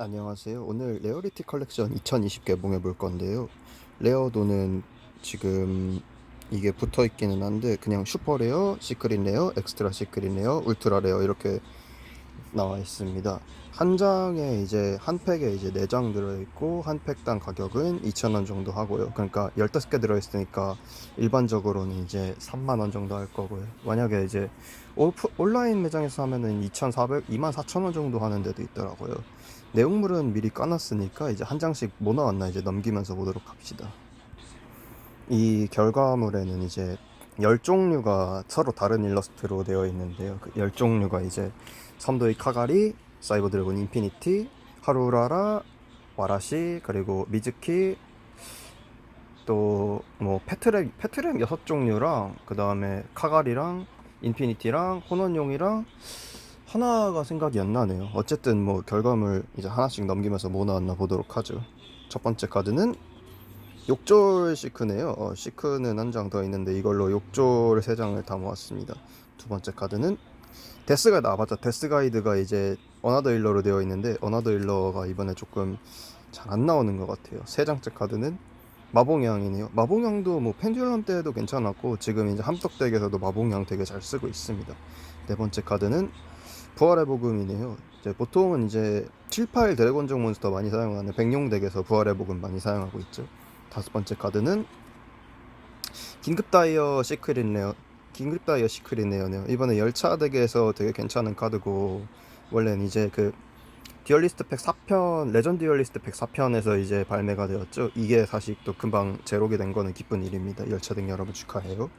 안녕하세요. 오늘 레어리티 컬렉션 2020 개봉해 볼 건데요. 레어도는 지금 이게 붙어 있기는 한데 그냥 슈퍼 레어, 시크릿 레어, 엑스트라 시크릿 레어, 울트라 레어 이렇게 나와 있습니다. 한 장에 이제 한 팩에 이제 4장 들어 있고 한 팩당 가격은 2,000원 정도 하고요. 그러니까 15개 들어 있으니까 일반적으로는 이제 3만 원 정도 할 거고요. 만약에 이제 오프, 온라인 매장에서 하면은 2,400, 24,000원 정도 하는 데도 있더라고요. 내용물은 미리 까놨으니까 이제 한 장씩 뭐 나왔나 이제 넘기면서 보도록 합시다. 이 결과물에는 이제 열 종류가 서로 다른 일러스트로 되어 있는데요. 그열 종류가 이제 섬도의 카가리, 사이버 드래곤 인피니티, 하루라라, 와라시, 그리고 미즈키, 또뭐 페트랩 페트랩 여섯 종류랑 그 다음에 카가리랑 인피니티랑 혼원용이랑 하나가 생각이 안 나네요. 어쨌든 뭐 결과물 이제 하나씩 넘기면서 뭐 나왔나 보도록 하죠. 첫 번째 카드는 욕졸 시크네요. 어, 시크는 한 장 더 있는데 이걸로 욕졸 세 장을 다 모았습니다. 두 번째 카드는 데스가이드 아 맞다 데스가이드가 이제 어나더 일러로 되어 있는데 어나더 일러가 이번에 조금 잘 안 나오는 것 같아요. 세 장째 카드는 마봉양이네요. 마봉양도 뭐 펜듈럼 때도 괜찮았고 지금 이제 함덕 덱에서도 마봉양 되게 잘 쓰고 있습니다. 네 번째 카드는 부활의 복음이네요. 이제 보통은 이제 7, 8 드래곤종 몬스터 많이 사용하는 백룡 덱에서 부활의 복음 많이 사용하고 있죠. 다섯 번째 카드는 긴급 다이어 시크릿 레어 긴급 다이어 시크릿 레어네요. 이번에 열차 덱에서 되게 괜찮은 카드고 원래는 이제 그 듀얼리스트 팩 4편 레전드 듀얼리스트 팩 4편에서 이제 발매가 되었죠. 이게 사실 또 금방 제로게 된 거는 기쁜 일입니다. 열차 덱 여러분 축하해요.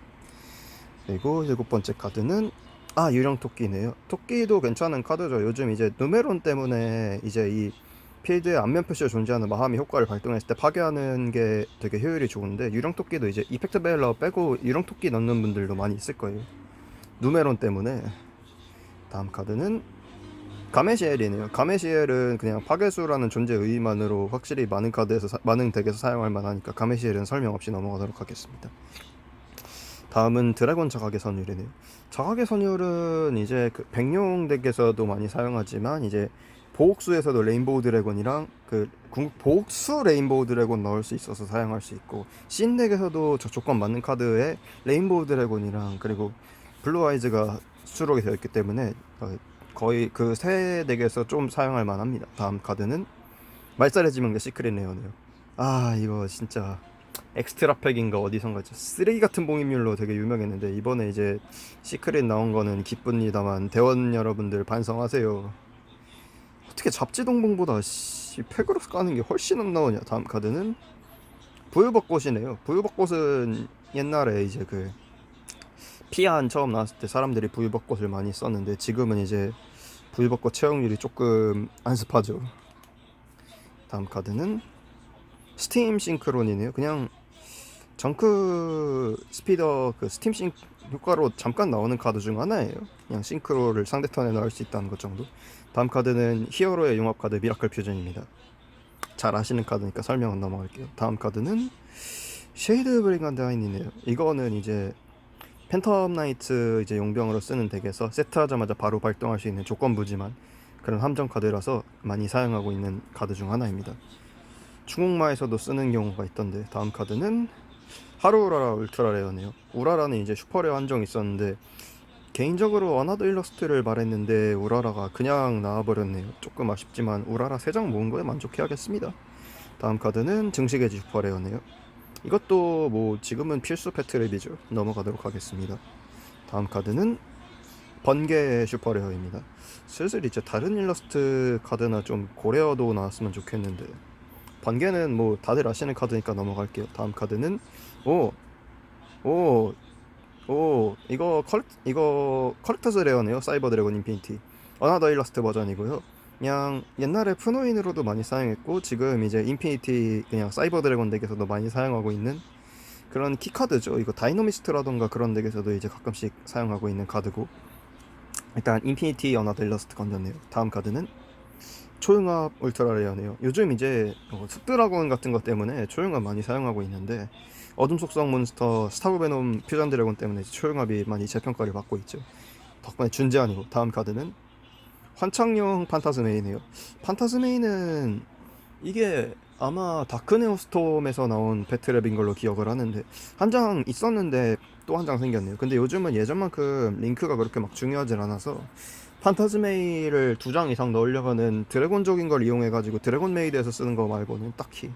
그리고 일곱 번째 카드는 아 유령 토끼네요. 토끼도 괜찮은 카드죠. 요즘 이제 누메론 때문에 이제 이 필드에 안면 표시가 존재하는 마함이 효과를 발동했을 때 파괴하는 게 되게 효율이 좋은데 유령 토끼도 이제 이펙트 베일러 빼고 유령 토끼 넣는 분들도 많이 있을 거예요. 누메론 때문에 다음 카드는 가메시엘이네요. 가메시엘은 그냥 파괴수라는 존재 의 의만으로 확실히 많은 카드에서 사- 많은 덱에서 사용할 만하니까 가메시엘은 설명 없이 넘어가도록 하겠습니다. 다음은 드래곤 자각의 선율이네요. 자각의 선율은 이제 그 백룡 덱에서도 많이 사용하지만 이제 보옥수에서도 레인보우 드래곤이랑 그 궁- 보옥수 레인보우 드래곤 넣을 수 있어서 사용할 수 있고 신 덱에서도 저 조건 맞는 카드에 레인보우 드래곤이랑 그리고 블루 아이즈가 수록이 되어 있기 때문에 어, 거의 그 세 덱에서 좀 사용할 만합니다. 다음 카드는 말살의 지명대 시크릿 레어네요. 아 이거 진짜 엑스트라 팩인가 어디선가 쓰레기 같은 봉인물로 되게 유명했는데 이번에 이제 시크릿 나온 거는 기쁩니다만 대원 여러분들 반성하세요. 어떻게 잡지 동봉보다 씨, 팩으로 까는 게 훨씬 안 나오냐. 다음 카드는 부유벚꽃이네요. 부유벚꽃은 옛날에 이제 그 피안 처음 나왔을 때 사람들이 부유벚꽃을 많이 썼는데 지금은 이제 부유벚꽃 채용률이 조금 안습하죠. 다음 카드는 스팀 싱크론이네요. 그냥 정크 스피더 그 스팀 싱 효과로 잠깐 나오는 카드 중 하나예요. 그냥 싱크로를 상대 턴에 넣을 수 있다는 것 정도. 다음 카드는 히어로의 융합 카드 미라클 퓨전입니다. 잘 아시는 카드니까 설명은 넘어갈게요. 다음 카드는 쉐이드 브리간드 하인이네요. 이거는 이제 팬텀 나이트 이제 용병으로 쓰는 덱에서 세트하자마자 바로 발동할 수 있는 조건부지만 그런 함정 카드라서 많이 사용하고 있는 카드 중 하나입니다. 중국마에서도 쓰는 경우가 있던데 다음 카드는 하루우라라 울트라 레어네요. 우라라는 이제 슈퍼레어 한정 있었는데 개인적으로 어나더 일러스트를 말했는데 우라라가 그냥 나와버렸네요. 조금 아쉽지만 우라라 3장 모은 거에 만족해야겠습니다. 다음 카드는 증식의 슈퍼레어네요. 이것도 뭐 지금은 필수 패트랩이죠. 넘어가도록 하겠습니다. 다음 카드는 번개 슈퍼레어입니다. 슬슬 이제 다른 일러스트 카드나 좀 고레어도 나왔으면 좋겠는데 번개는 뭐 다들 아시는 카드니까 넘어갈게요. 다음 카드는 오, 오, 오, 이거 컬 이거 컬렉터즈 레어네요. 사이버 드래곤 인피니티. 어나더 일러스트 버전이고요. 그냥 옛날에 프노인으로도 많이 사용했고 지금 이제 인피니티 그냥 사이버 드래곤 덱에서도 많이 사용하고 있는 그런 키 카드죠. 이거 다이노미스트라던가 그런 덱에서도 이제 가끔씩 사용하고 있는 카드고 일단 인피니티 어나더 일러스트 건졌네요. 다음 카드는 초융합 울트라 레어네요. 요즘 이제 어, 습드라곤 같은 것 때문에 초융합 많이 사용하고 있는데 어둠 속성 몬스터 스타브 베놈 퓨전 드래곤 때문에 초융합이 많이 재평가를 받고 있죠. 덕분에 준재아니고 다음 카드는 환창용 판타스메이네요. 판타스메이는 이게 아마 다크네오 스톰에서 나온 배트랩인 걸로 기억을 하는데 한 장 있었는데 또 한 장 생겼네요. 근데 요즘은 예전만큼 링크가 그렇게 막 중요하진 않아서 판타즈메이를 두 장 이상 넣으려고는 드래곤족인 걸 이용해가지고 드래곤 메이드에서 쓰는 거 말고는 딱히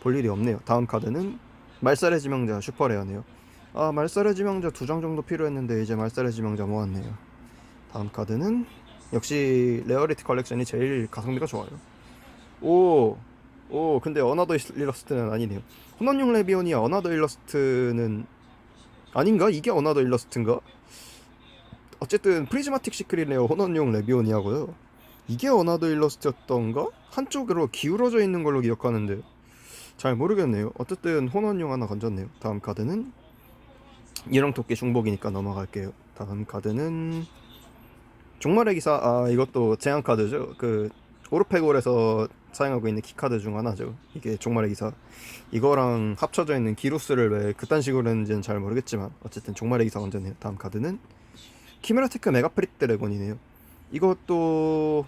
볼 일이 없네요. 다음 카드는 말살의 지명자 슈퍼레어네요. 아 말살의 지명자 두 장 정도 필요했는데 이제 말살의 지명자 모았네요. 다음 카드는 역시 레어리티 컬렉션이 제일 가성비가 좋아요. 오, 오, 근데 어나더 일러스트는 아니네요. 혼원용 레비온이야 어나더 일러스트는 아닌가? 이게 어나더 일러스트인가? 어쨌든 프리즈마틱 시크릿 레어 혼원용 레비온이하고요. 이게 어나더 일러스트였던가? 한쪽으로 기울어져 있는 걸로 기억하는데 잘 모르겠네요. 어쨌든 혼원용 하나 건졌네요. 다음 카드는 이랑 토끼 중복이니까 넘어갈게요. 다음 카드는 종말의 기사 아 이것도 제한 카드죠. 그 오르페골에서 사용하고 있는 키카드 중 하나죠. 이게 종말의 기사. 이거랑 합쳐져 있는 기루스를 왜 그딴 식으로 했는지는 잘 모르겠지만 어쨌든 종말의 기사 건졌네요. 다음 카드는 키메라테크 메가프릭 드래곤이네요. 이것도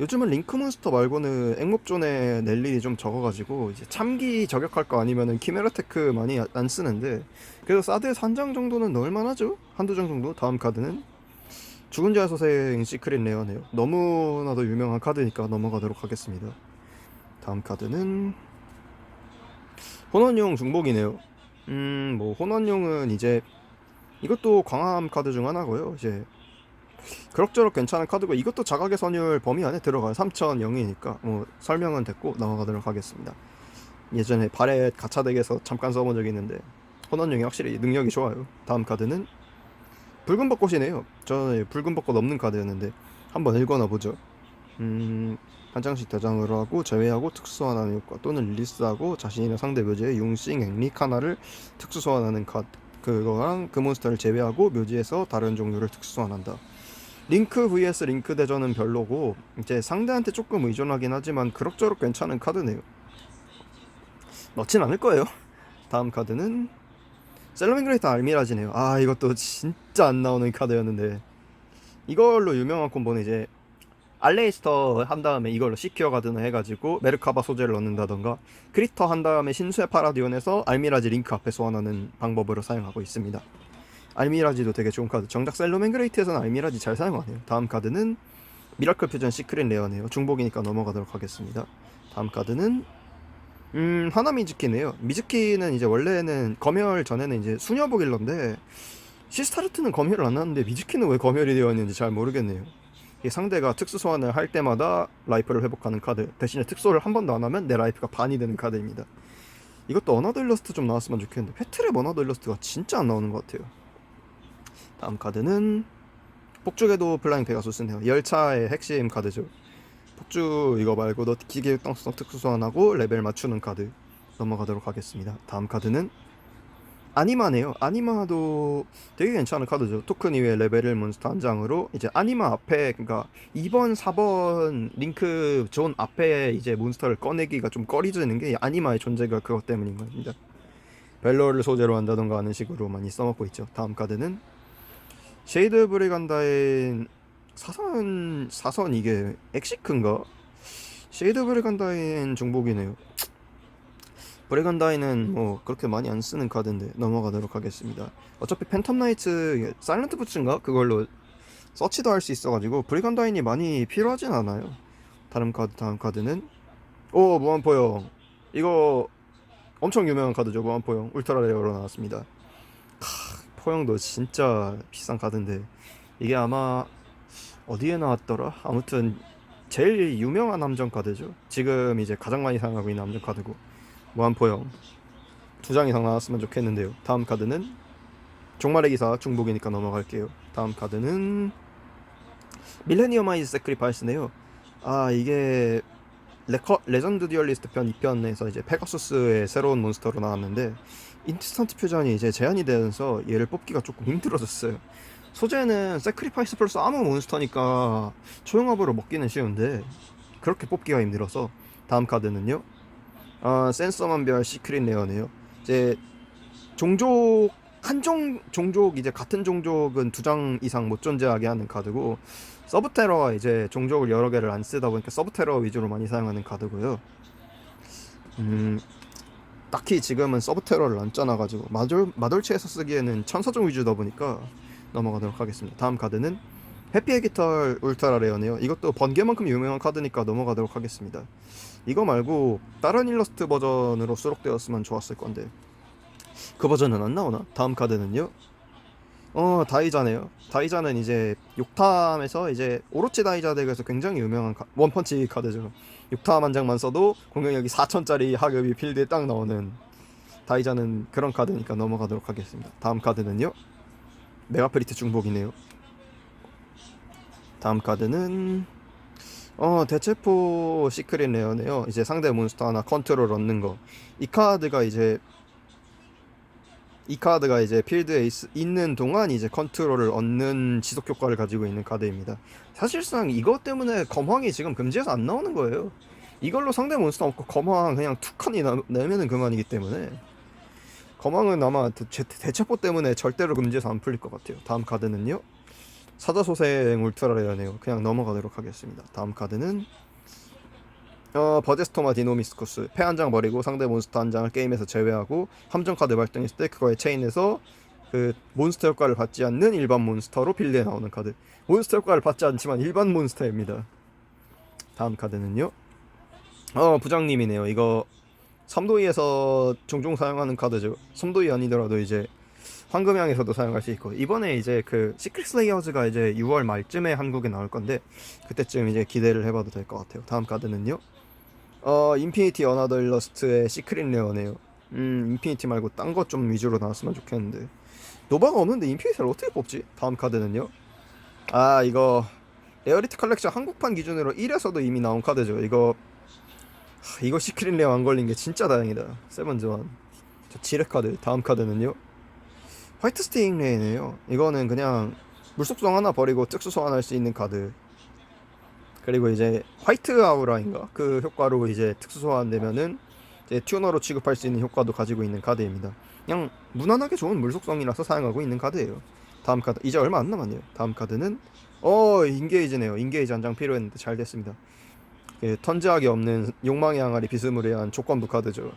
요즘은 링크 몬스터 말고는 앵목존에 낼 일이 좀 적어가지고 이제 참기 저격할 거 아니면은 키메라테크 많이 안 쓰는데 그래도 사드에서 한장 정도는 넣을 만하죠? 한두 장 정도? 다음 카드는 죽은 자의 소생 시크릿 레어네요. 너무나도 유명한 카드니까 넘어가도록 하겠습니다. 다음 카드는 혼원용 중복이네요. 음, 뭐 혼원용은 이제 이것도 광함 카드 중 하나고요. 이제 그럭저럭 괜찮은 카드고 이것도 자각의 선율 범위 안에 들어가요. 3천 0이니까 뭐 설명은 됐고 넘어가도록 하겠습니다. 예전에 바렛 가차 덱에서 잠깐 써본 적이 있는데 혼원용이 확실히 능력이 좋아요. 다음 카드는 붉은 벚꽃이네요. 저는 붉은 벚꽃 없는 카드였는데 한번 읽어나 보죠. 음, 한 장씩 대장으로 하고 제외하고 특수 소환하는 효과 또는 릴리스하고 자신이나 상대 묘지의 융싱, 앵릭 하나를 특수 소환하는 카드 그거랑 그 몬스터를 제외하고 묘지에서 다른 종류를 특수 소환한다. 링크 vs 링크 대전은 별로고 이제 상대한테 조금 의존하긴 하지만 그럭저럭 괜찮은 카드네요. 넣진 않을 거예요. 다음 카드는 셀러밍그레이트 알미라지네요. 아 이것도 진짜 안 나오는 카드였는데 이걸로 유명한 콤보는 이제 알레이스터 한 다음에 이걸로 시큐어 가드나 해가지고 메르카바 소재를 넣는다던가 크리터 한 다음에 신수의 파라디온에서 알미라지 링크 앞에 소환하는 방법으로 사용하고 있습니다. 알미라지도 되게 좋은 카드. 정작 셀로맨그레이트에서는 알미라지 잘 사용하네요. 다음 카드는 미라클 퓨전 시크릿 레어네요. 중복이니까 넘어가도록 하겠습니다. 다음 카드는 음 하나 미즈키네요. 미즈키는 이제 원래는 검열 전에는 이제 수녀복 일러인데 시스타르트는 검열을 안 하는데 미즈키는 왜 검열이 되어 있는지 잘 모르겠네요. 이 상대가 특수 소환을 할 때마다 라이프를 회복하는 카드 대신에 특소를 한 번도 안 하면 내 라이프가 반이 되는 카드입니다. 이것도 어나더 일러스트 좀 나왔으면 좋겠는데 페트랩 어나더 일러스트가 진짜 안 나오는 것 같아요. 다음 카드는 폭죽에도 플라잉 페가수스네요. 열차의 핵심 카드죠. 폭죽 이거 말고도 기계 땅수성 특수 소환하고 레벨 맞추는 카드 넘어가도록 하겠습니다. 다음 카드는 아니마네요. 아니마도 되게 괜찮은 카드죠. 토큰 이외에 레벨 1 몬스터 한 장으로 이제 아니마 앞에 그러니까 2번, 4번 링크 존 앞에 이제 몬스터를 꺼내기가 좀 꺼리지는 게 아니마의 존재가 그것 때문인 겁니다. 벨로를 소재로 한다던가 하는 식으로 많이 써먹고 있죠. 다음 카드는 쉐이드 브리간다인 사선 사선 이게 엑시크인가? 쉐이드 브리간다인 중복이네요. 브레간다인은 뭐 그렇게 많이 안 쓰는 카드인데 넘어가도록 하겠습니다. 어차피 팬텀 나이츠 사일런트 부츠인가 그걸로 서치도 할 수 있어가지고 브리간다인이 많이 필요하진 않아요. 다른 카드 다음 카드는 오 무한포영 이거 엄청 유명한 카드죠 무한포영 울트라 레어로 나왔습니다. 하, 포영도 진짜 비싼 카드인데 이게 아마 어디에 나왔더라? 아무튼 제일 유명한 함정 카드죠. 지금 이제 가장 많이 사용하고 있는 함정 카드고 무한포영 두장 이상 나왔으면 좋겠는데요. 다음 카드는 종말의 기사 중복이니까 넘어갈게요. 다음 카드는 밀레니엄 아이즈 세크리파이스네요. 아 이게 레커, 레전드 듀얼리스트 편 2편에서 이제 페가수스의 새로운 몬스터로 나왔는데 인스턴트 퓨전이 이제 제한이 되면서 얘를 뽑기가 조금 힘들어졌어요. 소재는 세크리파이스 플러스 아무 몬스터니까 초용합으로 먹기는 쉬운데 그렇게 뽑기가 힘들어서 다음 카드는요. 아, 센서만별 시크릿 레어네요. 이제 종족 한종 종족 이제 같은 종족은 두 장 이상 못 존재하게 하는 카드고 서브테러가 이제 종족을 여러 개를 안 쓰다 보니까 서브테러 위주로 많이 사용하는 카드고요. 음 딱히 지금은 서브테러를 안 짜놔가지고 마돌 마돌치에서 쓰기에는 천사종 위주다 보니까 넘어가도록 하겠습니다. 다음 카드는 해피 에기털 울트라 레어네요. 이것도 번개만큼 유명한 카드니까 넘어가도록 하겠습니다. 이거 말고 다른 일러스트 버전으로 수록되었으면 좋았을 건데 그 버전은 안 나오나? 다음 카드는요. 어 다이자네요. 다이자는 이제 욕탐에서 이제 오로치 다이자 덱에서 굉장히 유명한 카- 원펀치 카드죠. 욕탐 한 장만 써도 공격력이 4천짜리 하급이 필드에 딱 나오는 다이자는 그런 카드니까 넘어가도록 하겠습니다. 다음 카드는요. 메가프리트 중복이네요. 다음 카드는 어 대체포 시크릿 레어네요. 이제 상대 몬스터 하나 컨트롤 얻는 거. 이 카드가 이제 이 카드가 이제 필드에 있, 있는 동안 이제 컨트롤을 얻는 지속 효과를 가지고 있는 카드입니다. 사실상 이것 때문에 검황이 지금 금지에서 안 나오는 거예요. 이걸로 상대 몬스터 없고 검황 그냥 툭 칸이 나- 내면은 그만이기 때문에 검황은 아마 대, 대체포 때문에 절대로 금지에서 안 풀릴 것 같아요. 다음 카드는요. 사자소생 울트라 레어네요. 그냥 넘어가도록 하겠습니다. 다음 카드는 어 버제스토마 디노미스쿠스 패 한 장 버리고 상대 몬스터 한 장을 게임에서 제외하고 함정 카드 발동했을 때 그거에 체인해서 그 몬스터 효과를 받지 않는 일반 몬스터로 빌드에 나오는 카드 몬스터 효과를 받지 않지만 일반 몬스터입니다 다음 카드는요 어 부장님이네요 이거 삼도이에서 종종 사용하는 카드죠 삼도이 아니더라도 이제 황금향에서도 사용할 수 있고 이번에 이제 그 시크릿 슬레이어즈가 이제 6월 말쯤에 한국에 나올 건데 그때쯤 이제 기대를 해봐도 될 것 같아요 다음 카드는요 어 인피니티 어나더 일러스트의 시크릿 레어네요. 음 인피니티 말고 딴 것 좀 위주로 나왔으면 좋겠는데 노바가 없는데 인피니티를 어떻게 뽑지? 다음 카드는요. 아 이거 레어리티 컬렉션 한국판 기준으로 1에서도 이미 나온 카드죠. 이거 하, 이거 시크릿 레어 안 걸린 게 진짜 다행이다. 세븐즈원. 저 지뢰 카드. 다음 카드는요. 화이트 스테잉 레이네요. 이거는 그냥 물속성 하나 버리고 특수 소환할 수 있는 카드. 그리고 이제 화이트 아우라인가 그 효과로 이제 특수 소환되면은 이제 튜너로 취급할 수 있는 효과도 가지고 있는 카드입니다. 그냥 무난하게 좋은 물속성이라서 사용하고 있는 카드예요. 다음 카드 이제 얼마 안 남았네요. 다음 카드는 어 인게이지네요. 인게이지 한 장 필요했는데 잘 됐습니다. 그 턴즈하기 없는 욕망의 항아리 비스무리한 조건부 카드죠.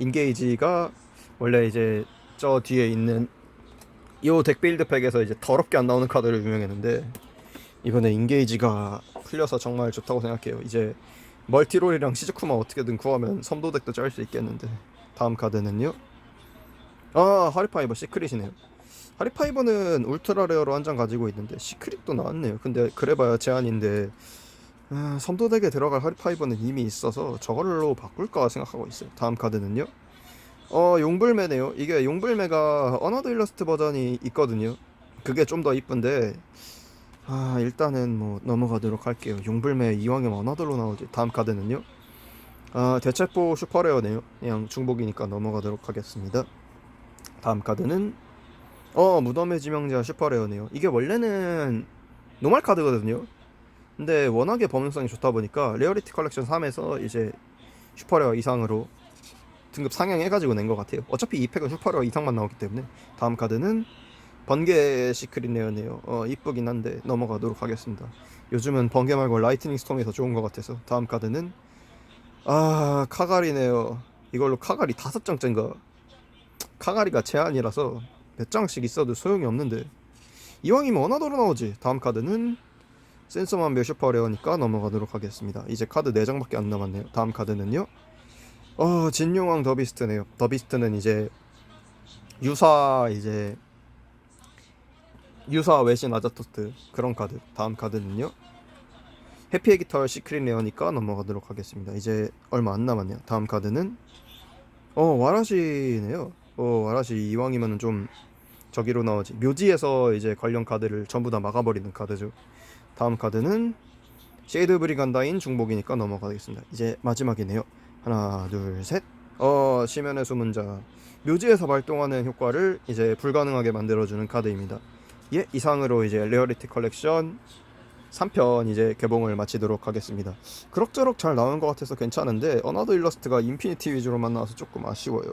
인게이지가 원래 이제 저 뒤에 있는 요 덱빌드 팩에서 이제 더럽게 안 나오는 카드로 유명했는데 이번에 인게이지가 풀려서 정말 좋다고 생각해요. 이제 멀티롤이랑 시즈쿠마 어떻게든 구하면 섬도덱도 짤 수 있겠는데 다음 카드는요. 아 하리파이버 시크릿이네요. 하리파이버는 울트라 레어로 한 장 가지고 있는데 시크릿도 나왔네요. 근데 그래봐야 제한인데 아, 섬도덱에 들어갈 하리파이버는 이미 있어서 저걸로 바꿀까 생각하고 있어요. 다음 카드는요. 어 용불매네요. 이게 용불매가 어너드 일러스트 버전이 있거든요. 그게 좀 더 이쁜데 아 일단은 뭐 넘어가도록 할게요. 용불매 이왕이면 어나더로 나오지. 다음 카드는요. 아 대체포 슈퍼레어네요. 그냥 중복이니까 넘어가도록 하겠습니다. 다음 카드는 어 무덤의 지명자 슈퍼레어네요. 이게 원래는 노말 카드거든요. 근데 워낙에 범용성이 좋다 보니까 레어리티 컬렉션 3에서 이제 슈퍼레어 이상으로 등급 상향해가지고 낸 것 같아요. 어차피 이 팩은 슈퍼레어 이상만 나오기 때문에 다음 카드는 번개 시크릿 레어네요. 어 이쁘긴 한데 넘어가도록 하겠습니다. 요즘은 번개 말고 라이트닝 스톰이 더 좋은 것 같아서 다음 카드는 아 카가리네요. 이걸로 카가리 다섯 장째인가 카가리가 제한이라서 몇 장씩 있어도 소용이 없는데 이왕이면 어나더로 나오지. 다음 카드는 센서만 몇 슈퍼 레어니까 넘어가도록 하겠습니다. 이제 카드 4장밖에 안 남았네요. 다음 카드는요. 어 진용왕 더비스트네요. 더비스트는 이제 유사 이제 유사 외신 아자토스 그런 카드 다음 카드는요 해피 에기털 시크릿 레어니까 넘어가도록 하겠습니다 이제 얼마 안 남았네요 다음 카드는 어 와라시네요 어 와라시 이왕이면은 좀 저기로 나오지 묘지에서 이제 관련 카드를 전부 다 막아버리는 카드죠 다음 카드는 쉐이드 브리간다인 중복이니까 넘어가겠습니다. 이제 마지막이네요. 하나 둘 셋 어 시면의 수문자. 묘지에서 발동하는 효과를 이제 불가능하게 만들어주는 카드입니다. 예, 이상으로 이제 레어리티 컬렉션 3편 이제 개봉을 마치도록 하겠습니다. 그럭저럭 잘 나온 것 같아서 괜찮은데 어나더 일러스트가 인피니티 위주로만 나와서 조금 아쉬워요.